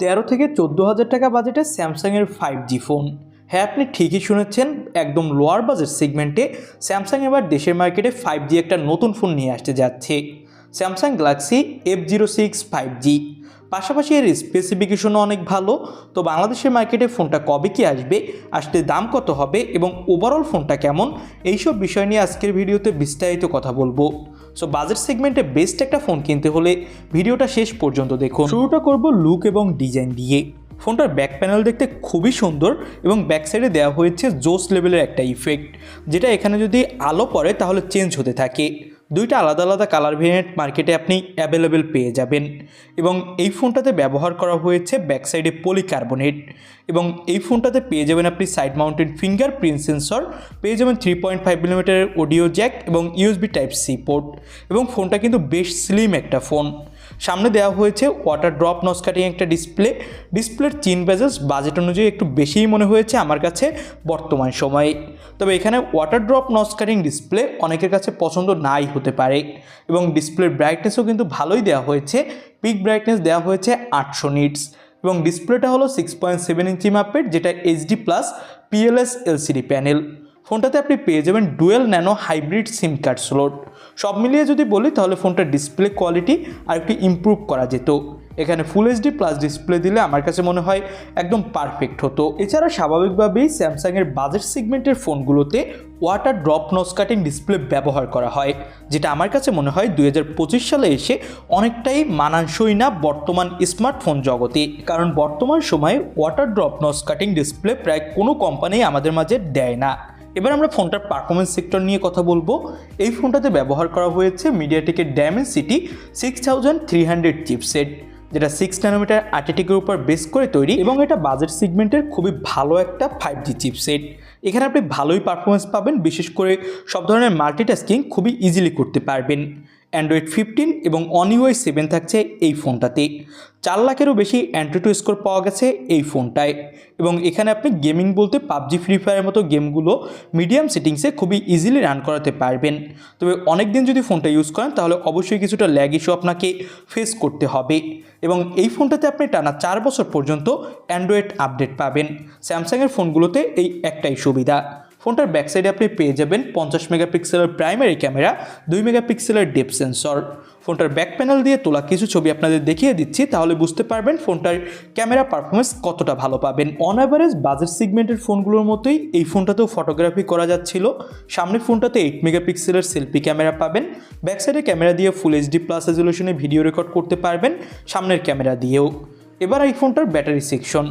তেরো থেকে চোদ্দ হাজার টাকা বাজেটে স্যামসাংয়ের ফাইভ জি ফোন হ্যাঁ আপনি ঠিকই শুনেছেন, একদম লোয়ার বাজেট সেগমেন্টে স্যামসাং এবার দেশের মার্কেটে ফাইভ জি একটা নতুন ফোন নিয়ে আসতে যাচ্ছে। Samsung Galaxy F zero six five G পাশাপাশি এর স্পেসিফিকেশনও অনেক ভালো। তো বাংলাদেশের মার্কেটে ফোনটা কবে কি আসবে, আসতে দাম কত হবে এবং ওভারঅল ফোনটা কেমন, এইসব বিষয় নিয়ে আজকের ভিডিওতে বিস্তারিত কথা বলব। সো বাজেট সেগমেন্টে বেস্ট একটা ফোন কিনতে হলে ভিডিওটা শেষ পর্যন্ত দেখুন। শুরুটা করব লুক এবং ডিজাইন দিয়ে। ফোনটার ব্যাক প্যানেল দেখতে খুবই সুন্দর এবং ব্যাক সাইডে দেওয়া হয়েছে জোস লেভেলের একটা ইফেক্ট যেটা এখানে যদি আলো পড়ে তাহলে চেঞ্জ হতে থাকে। দুইটা আলাদা আলাদা কালার ভেরিয়েন্ট মার্কেটে আপনি অ্যাভেলেবেল পেয়ে যাবেন। এবং এই ফোনটাতে ব্যবহার করা হয়েছে ব্যাকসাইডে পলিকার্বনেট এবং এই ফোনটাতে পেয়ে যাবেন আপনি side mounted fingerprint sensor পেয়ে যাবেন থ্রি পয়েন্ট ফাইভ মিলিমিটারের অডিও জ্যাক এবং ইউএসবি টাইপ সি পোর্ট এবং ফোনটা কিন্তু বেশ স্লিম একটা ফোন। সামনে দেওয়া হয়েছে ওয়াটার ড্রপ নস কাটিং একটা ডিসপ্লে ডিসপ্লের চিন বেজেস বাজেট অনুযায়ী একটু বেশিই মনে হয়েছে আমার কাছে বর্তমান সময়ে। তবে এখানে water drop notch cutting display অনেকের কাছে পছন্দ নাই হতে পারে। এবং ডিসপ্লের ব্রাইটনেসও কিন্তু ভালোই দেওয়া হয়েছে। পিক ব্রাইটনেস দেওয়া হয়েছে আটশো নিটস এবং ডিসপ্লেটা হলো সিক্স পয়েন্ট সেভেন ইঞ্চি মাপের, যেটা HD plus PLS LCD panel ফোনটাতে আপনি পেয়ে যাবেন dual nano hybrid SIM card slot. সব মিলিয়ে যদি বলি, তাহলে ফোনটার ডিসপ্লে কোয়ালিটি আর একটু ইম্প্রুভ করা যেত। এখানে ফুল এইচডি প্লাস ডিসপ্লে দিলে আমার কাছে মনে হয় একদম পারফেক্ট হতো। এছাড়া স্বাভাবিকভাবেই স্যামসাংয়ের বাজেট সেগমেন্টের ফোনগুলোতে water drop notch cutting display ব্যবহার করা হয়, যেটা আমার কাছে মনে হয় দুই হাজার পঁচিশ সালে এসে অনেকটাই মানানসই না বর্তমান স্মার্টফোন জগতে। কারণ বর্তমান সময়ে water drop notch cutting display প্রায় কোনো কোম্পানি আমাদের মাঝে দেয় না। এবার আমরা ফোনটার পারফরমেন্স সেক্টর নিয়ে কথা বলব। এই ফোনটাতে ব্যবহার করা হয়েছে মিডিয়াটেকের Dimensity six thousand three hundred chipset যেটা সিক্স ন্যানোমিটার আর্টিটিকের উপর বেস করে তৈরি এবং এটা বাজেট সিগমেন্টের খুবই ভালো একটা ফাইভ জি চিপসেট এখানে আপনি ভালোই পারফরমেন্স পাবেন, বিশেষ করে সব ধরনের মাল্টিটাস্কিং খুবই ইজিলি করতে পারবেন। অ্যান্ড্রয়েড ফিফটিন এবং অন ইউআই সেভেন থাকছে এই ফোনটাতে। চার লাখেরও বেশি অ্যান্ড্রয়েড স্কোর পাওয়া গেছে এই ফোনটায়। এবং এখানে আপনি গেমিং বলতে পাবজি ফ্রি ফায়ারের মতো গেমগুলো মিডিয়াম সেটিংসে খুবই ইজিলি রান করাতে পারবেন। তবে অনেক দিন যদি ফোনটা ইউজ করেন, তাহলে অবশ্যই কিছুটা ল্যাগ ইস্যু আপনাকে ফেস করতে হবে। এবং এই ফোনটাতে আপনি টানা চার বছর পর্যন্ত অ্যান্ড্রয়েড আপডেট পাবেন। স্যামসাংয়ের ফোনগুলোতে এই একটাই সুবিধা। ফোনটার ব্যাক সাইডে আপনি পেয়ে যাবেন পঞ্চাশ মেগাপিক্সেলের প্রাইমারি ক্যামেরা দুই মেগাপিক্সেলের ডেপ সেন্সর ফোনটার ব্যাক প্যানেল দিয়ে তোলা কিছু ছবি আপনাদের দেখিয়ে দিচ্ছি, তাহলে বুঝতে পারবেন ফোনটার ক্যামেরা পারফরমেন্স কতটা ভালো পাবেন। অন অ্যাভারেজ বাজেট সিগমেন্টের ফোনগুলোর মতোই এই ফোনটাতেও ফটোগ্রাফি করা যাচ্ছিল। সামনের ফোনটাতে এইট মেগাপিক্সেলের সেলফি ক্যামেরা পাবেন। ব্যাক সাইডে ক্যামেরা দিয়ে ফুল এইচডি প্লাস রেজলিউশনে ভিডিও রেকর্ড করতে পারবেন, সামনের ক্যামেরা দিয়েও। এবার এই ফোনটার ব্যাটারি সেকশন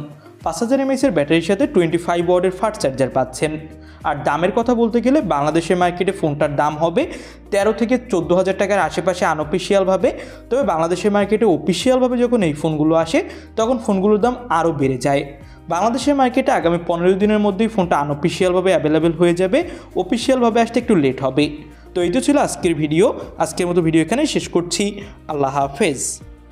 পাঁচ হাজার এমএসের ব্যাটারির সাথে টোয়েন্টি ফাইভ ওয়ার্ডের ফাস্ট চার্জার পাচ্ছেন। আর দামের কথা বলতে গেলে বাংলাদেশের মার্কেটে ফোনটার দাম হবে তেরো থেকে চোদ্দ হাজার টাকার আশেপাশে আনঅফিসিয়ালভাবে তবে বাংলাদেশের মার্কেটে অফিসিয়ালভাবে যখন এই ফোনগুলো আসে, তখন ফোনগুলোর দাম আরও বেড়ে যায়। বাংলাদেশের মার্কেটে আগামী পনেরো দিনের মধ্যেই ফোনটা আনঅফিসিয়ালভাবে অ্যাভেলেবেল হয়ে যাবে অফিসিয়ালভাবে আসতে একটু লেট হবে। তো এই তো ছিল আজকের ভিডিও আজকের মতো ভিডিও এখানেই শেষ করছি। আল্লাহ হাফেজ।